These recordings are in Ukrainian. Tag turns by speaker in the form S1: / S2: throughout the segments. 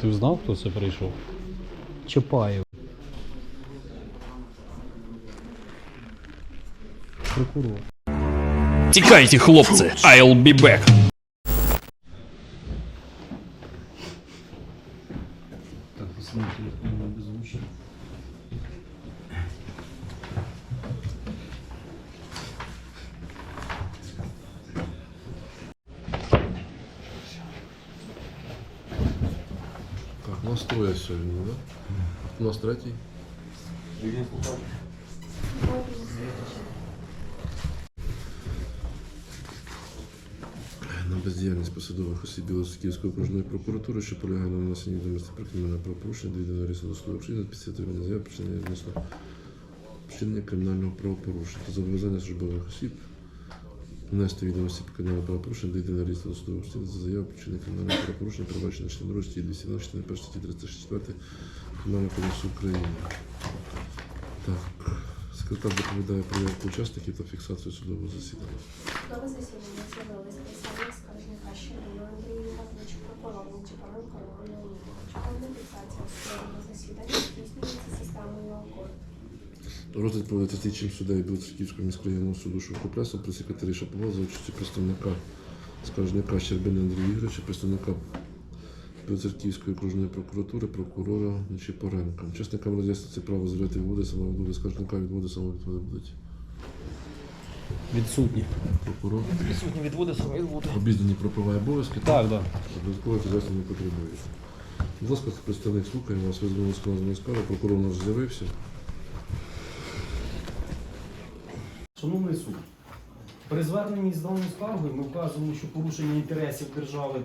S1: Ти знав, хто це прийшов?
S2: Чапаєв. Прокурор.
S3: Тікайте, хлопці, I'll be back.
S4: На бездіяльність посадових осіб Білоцерківської окружної прокуратури, що полягає на нанесенні відомості про кримінальне правопорушення до єдиного рісу досудового вчинення отримання заяв про вчинення відносно вчинення кримінального правопорушення та зобов'язання службових осіб внести відомості про кримінальне правопорушення до єдиного рісу досудового вчинення за заяву про вчинення кримінального правопорушення, передбачено член 2 статті 217, частини 1 статті 364 Кримінального кодексу України. Так, секретар доповідає про явку учасників та фіксацію судового засідання.
S5: Судове засідання з'явилися представник скаржника Щербина Андрій Іванович, прокурор Нечипоренко Роман Леонідович. Повна фіксація судового засідання здійснюється системою ОКОД.
S4: Розгляд проводиться слідчим суддею Білоцерківського міськрайонного суду Шовкопресу при секретарі Шапова за участю представника скаржника Щербина Андрія Ігоровича, представника Білоцерківської окружної прокуратури, прокурора Нечипоренка. Учасникам роз'яснюється право заявляти відводи самовідводи скаржника, відводи самовідводи будуть.
S2: Відсутні.
S4: Прокурор.
S2: Відсутні відводи, саме відводи.
S4: Обізнані про права і обов'язки.
S1: Так, так.
S4: Додатково підвести не потребує. Будь ласка, представник слухаємо вас, ви звернулися до нас справи, прокурор у нас з'явився.
S6: Шановний суд, при зверненні з даною скаргою ми вказуємо, що порушення інтересів держави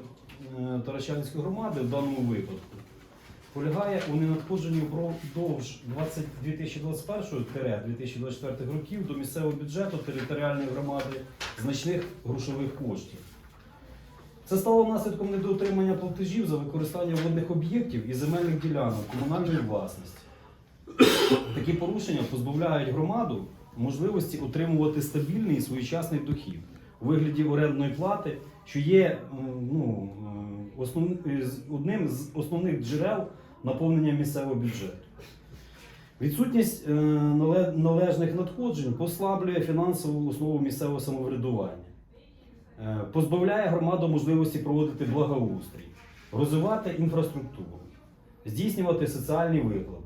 S6: Таращанської громади в даному випадку полягає у ненадходженні впродовж 2021-2024 років до місцевого бюджету територіальної громади значних грошових коштів. Це стало наслідком недоотримання платежів за використання водних об'єктів і земельних ділянок комунальної власності. Такі порушення позбавляють громаду можливості отримувати стабільний і своєчасний дохід у вигляді орендної плати, що є ну, е, основ, одним з основних джерел наповнення місцевого бюджету. Відсутність е, належних надходжень послаблює фінансову основу місцевого самоврядування, е, позбавляє громаду можливості проводити благоустрій, розвивати інфраструктуру, здійснювати соціальні виплати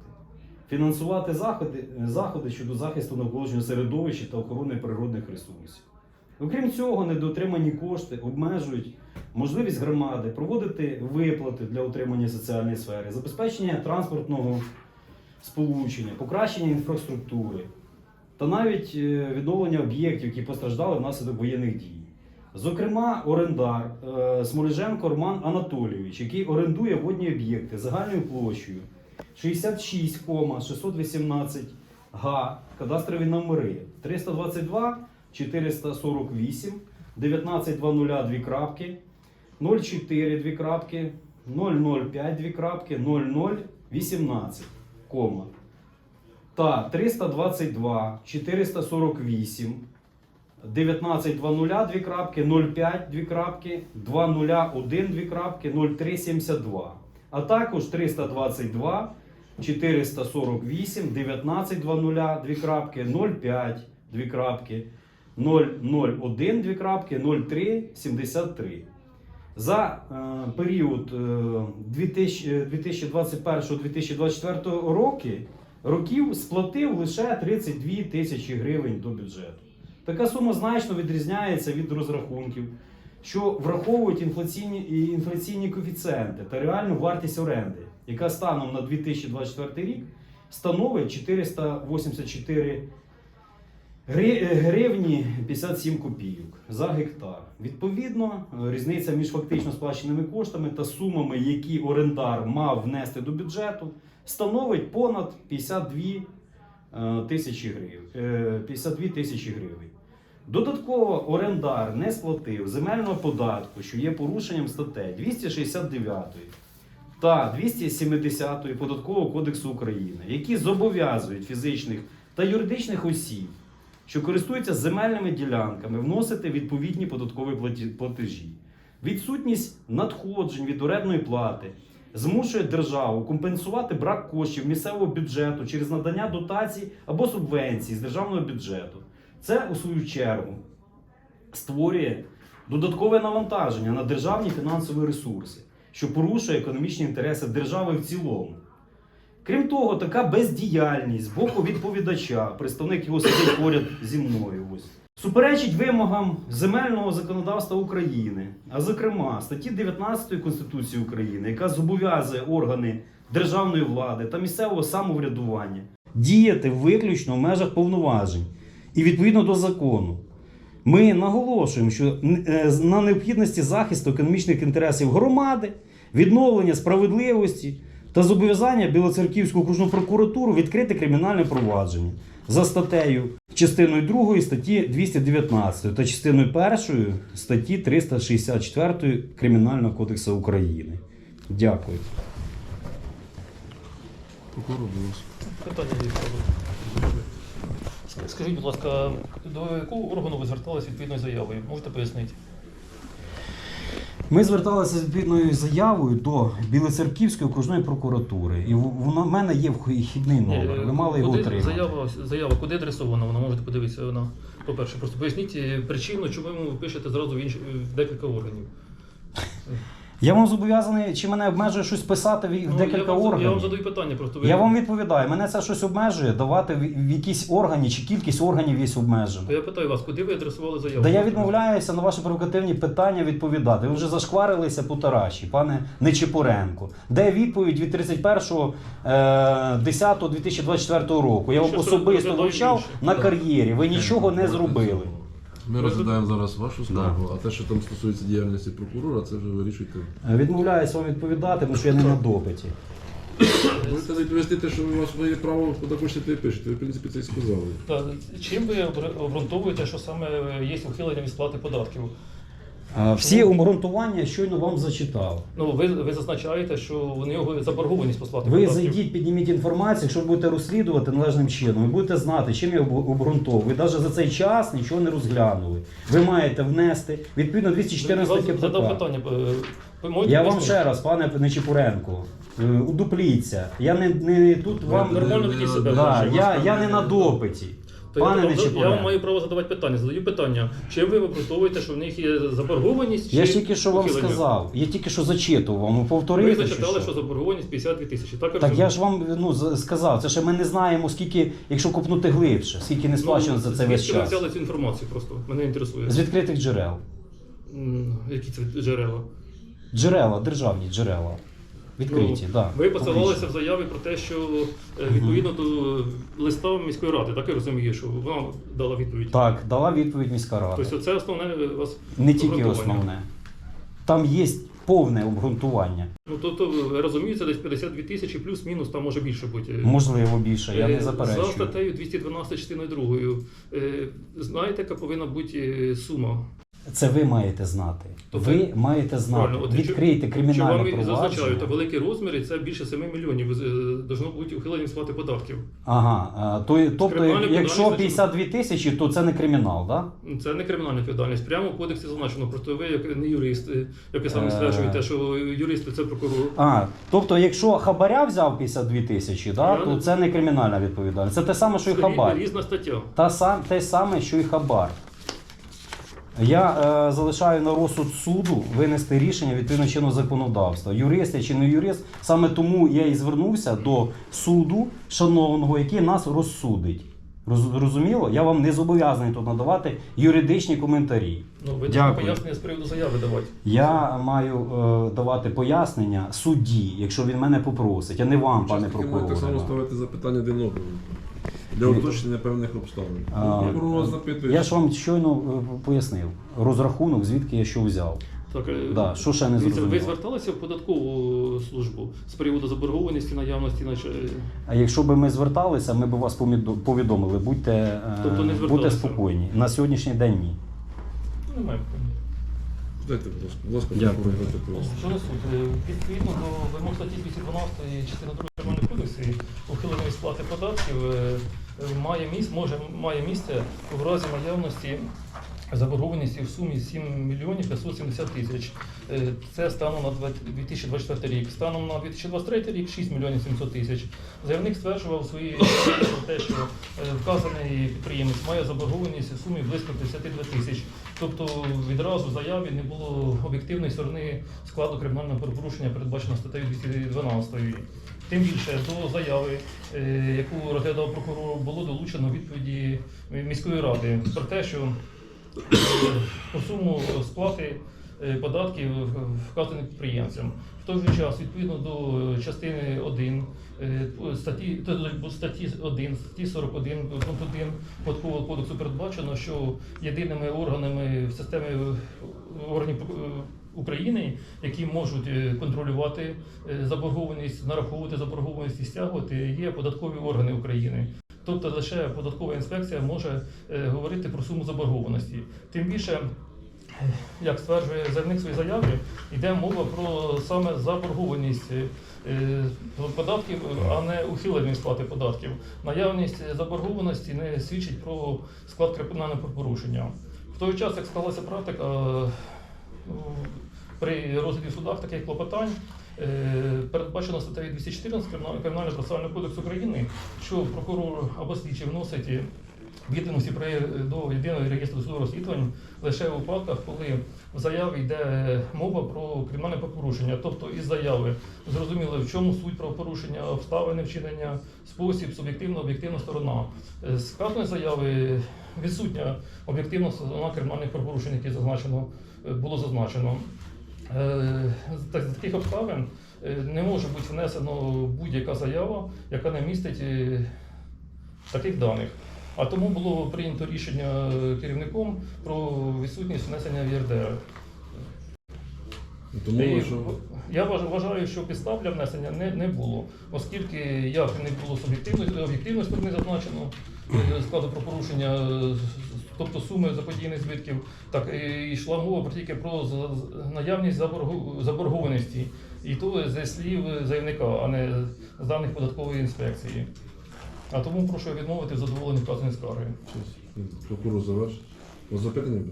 S6: фінансувати заходи, заходи щодо захисту навколишнього середовища та охорони природних ресурсів. Окрім цього, недоотримані кошти обмежують можливість громади проводити виплати для утримання соціальної сфери, забезпечення транспортного сполучення, покращення інфраструктури та навіть е, відновлення об'єктів, які постраждали внаслідок воєнних дій. Зокрема, орендар е, Смоліженко Роман Анатолійович, який орендує водні об'єкти загальною площею 66,618 га, кадастрові номери 322 448 1920 дві крапки 04 дві крапки 005 дві крапки 0018 кома. Та 322 448 1920 дві крапки 05 дві крапки 201 дві крапки 0372 а також 322 448 1920 дві крапки 05 дві крапки 001 дві крапки 0373 за е, період е, 2000 е, 2021-2024 роки років сплатив лише 32 тисячі гривень до бюджету. Така сума значно відрізняється від розрахунків, що враховують інфляційні, інфляційні коефіцієнти та реальну вартість оренди, яка станом на 2024 рік становить 484 гри- е, гривні 57 копійок за гектар. Відповідно, е, різниця між фактично сплаченими коштами та сумами, які орендар мав внести до бюджету, становить понад 52 е, тисячі гривень. е, 52 тисячі гривень. Додатково орендар не сплатив земельного податку, що є порушенням статей 269 та 270 Податкового кодексу України, які зобов'язують фізичних та юридичних осіб, що користуються земельними ділянками, вносити відповідні податкові платежі. Відсутність надходжень від орендної плати змушує державу компенсувати брак коштів місцевого бюджету через надання дотацій або субвенцій з державного бюджету. Це, у свою чергу, створює додаткове навантаження на державні фінансові ресурси, що порушує економічні інтереси держави в цілому. Крім того, така бездіяльність з боку відповідача, представник його сидить поряд зі мною. Ось. Суперечить вимогам земельного законодавства України, а зокрема статті 19 Конституції України, яка зобов'язує органи державної влади та місцевого самоврядування діяти виключно в межах повноважень і відповідно до закону. Ми наголошуємо, що е, на необхідності захисту економічних інтересів громади, відновлення справедливості та зобов'язання Білоцерківську окружну прокуратуру відкрити кримінальне провадження за статтею частиною 2 статті 219 та частиною 1 статті 364 Кримінального кодексу України. Дякую.
S4: Прокурор.
S7: Питання. Скажіть, будь ласка, до якого органу ви зверталися відповідною заявою? Можете пояснити?
S6: Ми зверталися з відповідною заявою до Білоцерківської окружної прокуратури, і в- в мене є вхідний номер. Ви мали його отримати.
S7: заява, заява куди адресована? Вона можете подивитися. Вона, по-перше, просто поясніть е, причину, чому ви пишете зразу в, інш... в декілька органів.
S6: Я вам зобов'язаний, чи мене обмежує щось писати в, в
S7: Ну,
S6: декілька
S7: я, вам,
S6: органів?
S7: я вам задаю питання, просто ви.
S6: Я вам відповідаю, мене це щось обмежує, давати в, в якісь органи, чи кількість органів є обмежена.
S7: То я питаю вас, куди ви адресували заяву?
S6: Да я відмовляюся на ваші провокативні питання відповідати. Ви вже зашкварилися по Тараші, пане Нечипуренко. Де відповідь від 31.10.2024 року? Я вам
S7: Щось
S6: особисто
S7: розглядаю
S6: вивчав
S7: інше.
S6: на кар'єрі. Ви нічого не зробили.
S4: Ми розглядаємо зараз вашу скаргу, а те, що там стосується діяльності прокурора, це вже вирішуйте.
S6: Відмовляюся вам відповідати, тому що я не на допиті.
S4: Можете відповісти те, що у вас є право, куди хочете, і пишете. Ви, в принципі, це і сказали.
S7: Чим ви обґрунтовуєте, що саме є ухилення від сплати податків?
S6: А, Всі обґрунтування щойно вам зачитав.
S7: Ну, ви, ви зазначаєте, що у нього заборгованість по сплаті
S6: Ви зайдіть, підніміть інформацію, якщо ви будете розслідувати належним чином, ви будете знати, чим я об- обґрунтовую. Ви навіть за цей час нічого не розглянули. Ви маєте внести відповідно 214
S7: Я задав
S6: КПК.
S7: питання. е, Ви можете
S6: Я вам
S7: пояснити?
S6: ще раз, пане Нечипуренко, е, удупліться. Я не, не тут вам.
S7: нормально ведіть себе.
S6: Да, я, я не на допиті.
S7: То я,
S6: Пане
S7: вам- я вам маю право задавати питання. Задаю питання. Чим ви обґрунтовуєте, що в них є заборгованість?
S6: Я
S7: чи
S6: ж тільки що вам
S7: ухилення?
S6: сказав. Я тільки що зачитував вам.
S7: Ви
S6: Повторити. чи
S7: зачитали,
S6: що?
S7: що заборгованість 52 тисячі. Так,
S6: Так я ж вам ну, сказав, це ще ми не знаємо, скільки, якщо копнути глибше, скільки не сплачено за це весь
S7: Ну, Звідки ви взяли цю інформацію просто? Мене інтересує.
S6: З відкритих джерел.
S7: Які це джерела?
S6: Джерела, державні джерела. Відкриті,
S7: Ну,
S6: да.
S7: Ви посилалися в заяві про те, що е, відповідно до листа міської ради, так я розумію, що вона дала відповідь.
S6: Так, дала відповідь міська рада.
S7: Тобто це основне у вас
S6: Не тільки
S7: обґрунтування.
S6: основне. Там є повне обґрунтування.
S7: Ну тобто, я розумію, це десь 52 тисячі, плюс-мінус, там може більше бути.
S6: Можливо, більше, я
S7: Е,
S6: не
S7: За
S6: заперечую.
S7: статтею 212 частиною 2. е, Знаєте, яка повинна бути е, сума?
S6: Це ви маєте знати.
S7: То
S6: ви маєте знати.
S7: От
S6: Відкрийте
S7: Що
S6: кримінальне
S7: вам і зазначаю, та
S6: провадження.
S7: великі розміри це більше 7 мільйонів. е, Должно бути ухилення сплати податків.
S6: Ага, то, тобто, якщо
S7: відповідальність,
S6: 52 тисячі, то це не кримінал, так? Да?
S7: Це не кримінальна відповідальність. Прямо в кодексі зазначено. Просто ви, як не юрист, е, як ви самі
S6: Е.
S7: стверджуєте, що юристи це прокурор.
S6: А, тобто, якщо хабаря взяв 52 тисячі, да, то це не кримінальна відповідальність. Це те саме, що і хабар.
S7: різна стаття.
S6: Та сам, те саме, що і хабар. Я е, залишаю на розсуд суду винести рішення відповідно чинного законодавства. Юрист я чи не юрист, саме тому я і звернувся до суду, шановного, який нас розсудить. Роз- Розуміло? Я вам не зобов'язаний тут надавати юридичні коментарі.
S7: Ну, ви
S6: Дякую.
S7: пояснення з приводу заяви давати.
S6: Я маю е, давати пояснення судді, якщо він мене попросить, а не вам, пане
S4: мають так само ставити запитання один одному. Для уточнення певних обставин.
S6: А,
S4: Прокурор вас запитує.
S6: Я ж вам щойно е, пояснив розрахунок, звідки я що взяв.
S7: Так, е,
S6: Да, що ще не
S7: дивіться, ви
S6: зрозуміло?
S7: зверталися в податкову службу з приводу заборгованості, наявності, наче.
S6: А якщо б ми зверталися, ми б вас помідо- повідомили. Будьте, е,
S7: Тобто не
S6: будьте
S7: зверталися?
S6: спокійні. На сьогоднішній день ні.
S7: Ну, Немає питань.
S4: Дайте, будь ласка, будь ласка,
S6: Дякую.
S4: прокурор.
S7: Що несуть? Е, Відповідно до вимог статті 212 частини 2 Кримінального кодексу, ухилення від сплати податків е, е, має місце, може має місце в разі наявності заборгованості в сумі 7 мільйонів 570 тисяч. Е, Це станом на 2024 рік. Станом на 2023 рік 6 мільйонів 700 тисяч. Заявник стверджував про те, що е, вказаний підприємець має заборгованість у сумі близько 52 тисяч. Тобто відразу в заяві не було об'єктивної сторони складу кримінального правопорушення, передбачено статтею 212. Тим більше до заяви, е, яку розглядав прокурор, було долучено відповіді міської ради про те, що е, по суму сплати е, податків вказаним підприємцям. В той же час, відповідно до частини 1 е, статті, статті 1, статті 41 пункт 1 Податкового кодексу передбачено, що єдиними органами в системі органів України, які можуть е, контролювати е, заборгованість, нараховувати заборгованість і стягувати, є податкові органи України. Тобто лише податкова інспекція може е, говорити про суму заборгованості. Тим більше, як стверджує заявник в своїй заяві, йде мова про саме заборгованість податків, а не ухилення сплати податків. Наявність заборгованості не свідчить про склад кримінального правопорушення. В той час, як склалася практика, е, при розгляді в судах таких клопотань е, передбачено статтею 214 Кримінального процесуального кодексу України, що прокурор або слідчий вносить відомості при до єдиного реєстру судового розслідувань лише у випадках, коли в заяві йде мова про кримінальне правопорушення. Тобто із заяви зрозуміло, в чому суть правопорушення, обставини вчинення, спосіб, суб'єктивна, об'єктивна сторона. Е, З вказаної заяви відсутня об'єктивна сторона кримінальних правопорушень, які зазначено е, було зазначено. Е, з так- з таких обставин е, не може бути внесено будь-яка заява, яка не містить е, таких даних. А тому було прийнято рішення керівником про відсутність внесення в ЄРДР.
S4: Тому
S7: І
S4: що
S7: Я вважаю, що підстав для внесення не, не було, оскільки як не було суб'єктивної об'єктивної сторони зазначено складу про порушення, тобто суми заподіяних збитків, так і йшла мова про тільки про наявність заборгованості. І то зі слів заявника, а не з даних податкової інспекції. А тому прошу відмовити в задоволенні вказаної скарги.
S4: прокурор завершить. Запитання буде?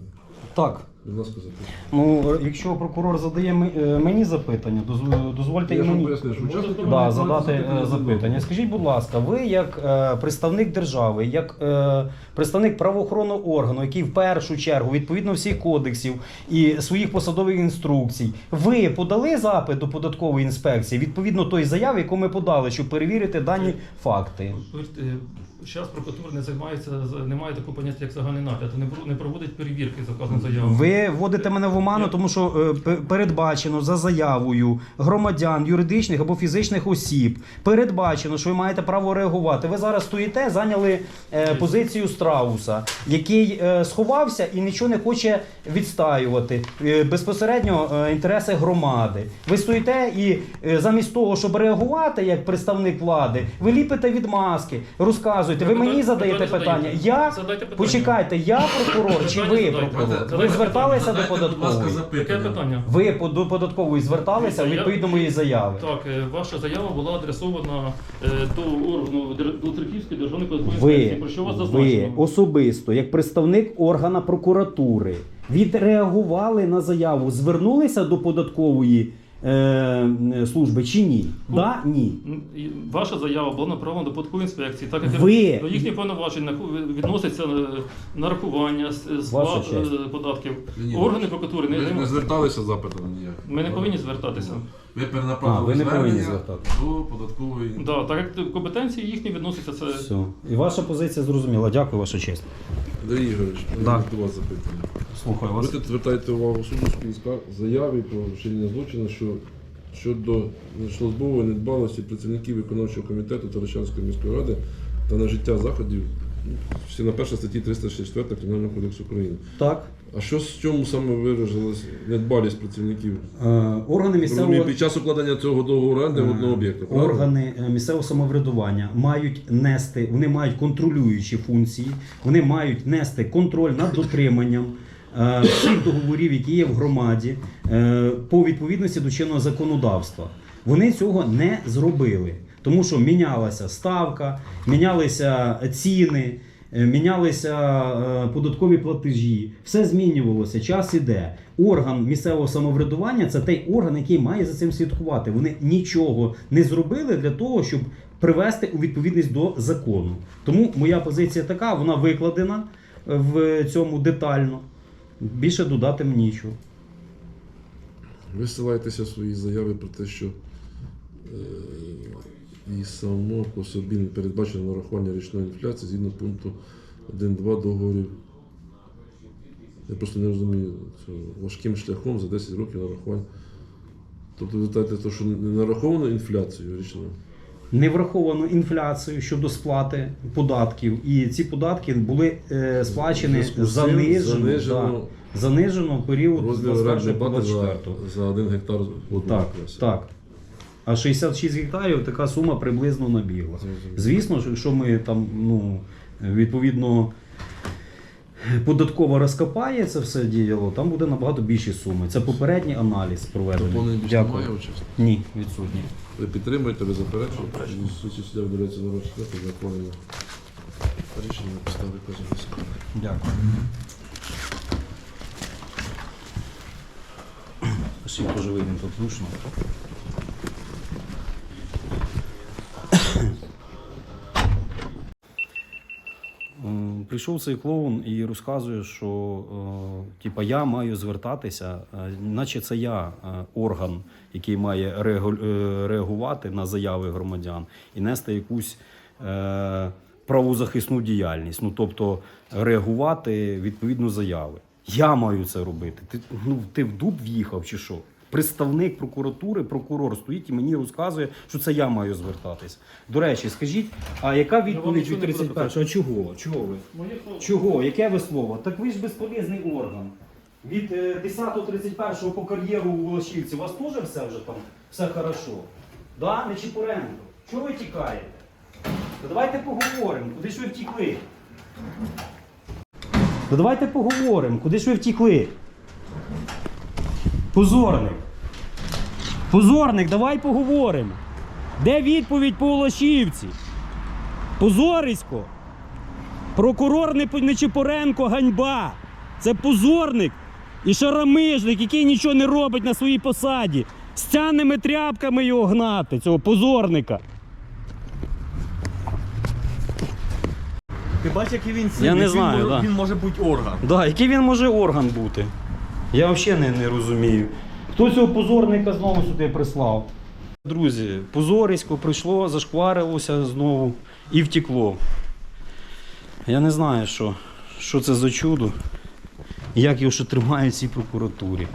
S6: Так.
S4: Будь ласка, запитання.
S6: Ну, якщо прокурор задає ми- е, мені запитання, доз- дозвольте і
S4: Я вам
S6: мені.
S4: поясню, що
S6: Да,
S4: мають
S6: задати е, запитання. Скажіть, будь ласка, ви як е, представник держави, як е, представник правоохоронного органу, який в першу чергу, відповідно всіх кодексів і своїх посадових інструкцій, ви подали запит до податкової інспекції відповідно тої заяви, яку ми подали, щоб перевірити дані факти.
S7: Зараз прокуратура не займається, з- немає такого поняття, як загальний нагляд, не, не проводить перевірки за вказану заяву.
S6: Ви вводите мене в оману, тому що е, передбачено за заявою громадян, юридичних або фізичних осіб. Передбачено, що ви маєте право реагувати. Ви зараз стоїте, зайняли е, позицію страуса, який е, сховався і нічого не хоче відстаювати е, безпосередньо е, інтереси громади. Ви стоїте і е, замість того, щоб реагувати як представник влади, ви ліпите відмазки, розказуєте. Ви мені задаєте питання. Я
S7: Задайте питання.
S6: почекайте, я прокурор чи ви прокурор? Ви зверталися до
S4: Задайте, будь ласка,
S6: податкової?
S7: Яке питання?
S6: Ви по- до податкової зверталися
S7: Я-
S6: відповідно моєї заяви?
S7: Так, е, ваша заява була адресована е, до органу Дер- до Триківської державної податкової
S6: Ви,
S7: інспекції, про що вас
S6: ви
S7: зазначено.
S6: особисто, як представник органа прокуратури, відреагували на заяву, звернулися до податкової е, служби чи ні? Да, ні.
S7: Ваша заява була направлена до податкової інспекції, так як
S6: Ви-
S7: до їхніх повноважень наху- відноситься е, нарахування, с-
S6: Ваша
S7: сплат
S6: честь.
S7: е, податків.
S4: Ні,
S7: Органи прокуратури не,
S4: Ви не
S7: не
S4: зверталися з запитом ніяк.
S7: ми не повинні звертатися.
S4: Ви
S6: А,
S4: перенаправили
S6: ви не повинні
S4: звернення
S6: звертатися.
S4: до податкової.
S7: Да, так як компетенції їхні відносяться це.
S6: Все. І ваша позиція зрозуміла. Дякую, ваша честь.
S4: Андрій Ігорович, у мене до вас запитання.
S6: Слухаю
S4: Ви тут звертаєте увагу суду з заяві про вчинення злочину, що щодо службової недбалості працівників виконавчого комітету Таращанської міської ради та на життя заходів ну, всі на першій статті 364 Кримінального кодексу України.
S6: Так.
S4: А що з чому саме виразилась недбалість працівників?
S6: Е, органи місцевого
S4: Розумію, під час укладення цього договору оренди в одного об'єкта. правильно?
S6: Органи е, місцевого самоврядування мають нести, вони мають контролюючі функції, вони мають нести контроль над дотриманням е, всіх договорів, які є в громаді, е, по відповідності до чинного законодавства. Вони цього не зробили, тому що мінялася ставка, мінялися ціни. Е, мінялися е, податкові платежі, все змінювалося, час іде. Орган місцевого самоврядування це той орган, який має за цим слідкувати. Вони нічого не зробили для того, щоб привести у відповідність до закону. Тому моя позиція така, вона викладена е, в цьому детально. Більше додати мені нічого.
S4: Ви ссилаєтеся в своїй заяві про те, що і само по собі не передбачено нарахування річної інфляції згідно пункту 1.2 договорів. Я просто не розумію цього важким шляхом за 10 років нарахування. Тобто ви кажете, то, що не нараховано інфляцію річну.
S6: не враховано інфляцію щодо сплати податків, і ці податки були е, сплачені
S4: зв'язку з цим
S6: занижено,
S4: занижено
S6: да, занижено в період з
S4: Розмір
S6: 21
S4: орендної
S6: по
S4: плати
S6: 24.
S4: за, за один гектар водного
S6: Так, так. А 66 гектарів така сума приблизно набігла. Звісно, що якщо ми там, ну, відповідно, податково розкопає це все діяло, там буде набагато більші суми. Це попередній аналіз проведений.
S4: Доповнень
S6: Дякую.
S4: немає участі?
S6: Ні, відсутні.
S4: Ви підтримуєте, ви заперечуєте? Суті суддя вдається на розгляд закону. Рішення вказаної скарги.
S6: Дякую. Всі теж вийдемо тут зручно. Прийшов цей клоун і розказує, що е, типа, я маю звертатися, е, наче це я е, орган, який має реагувати на заяви громадян і нести якусь правозахисну діяльність. Ну тобто реагувати відповідно заяви. Я маю це робити. Ти, ну, ти в дуб в'їхав чи що? Представник прокуратури, прокурор стоїть і мені розказує, що це я маю звертатись. До речі, скажіть, а яка відповідь від
S7: не буду
S6: 31? А чого? Чого ви? Чого? Яке ви слово? Так ви ж безполезний орган. Від е, 10-31 по кар'єру у Волошівці у вас теж все вже там все хорошо. Да, не Чепуренко? Чого ви тікаєте? Та давайте поговоримо, куди ж ви втікли? Та давайте поговоримо, куди ж ви втікли? Позорник. Позорник, давай поговоримо. Де відповідь по Волошівці? Позорисько. Прокурор не Нечипоренко ганьба. Це позорник і шарамижник, який нічого не робить на своїй посаді. З цянними тряпками його гнати, цього позорника.
S8: Ти бачиш, який він
S6: Я не знаю,
S8: може-
S6: да.
S8: Він може бути орган.
S6: Да, який він може орган бути? Я взагалі не, не розумію. Хто цього позорника знову сюди прислав? Друзі, позорисько прийшло, зашкварилося знову і втекло. Я не знаю, що, що це за чудо, як його ще тримають в цій прокуратурі.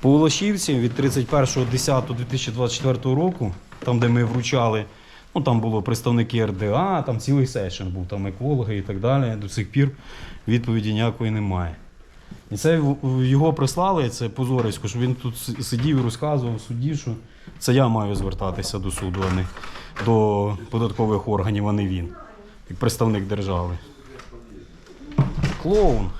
S6: По Волошівці від 31.10.2024 року, там, де ми вручали, ну там було представники РДА, там цілий сешн був, там екологи і так далі. До сих пір відповіді ніякої немає. І це його прислали, це позорисько, що він тут сидів і розказував судді, що це я маю звертатися до суду, а не до податкових органів, а не він, як представник держави. Клоун.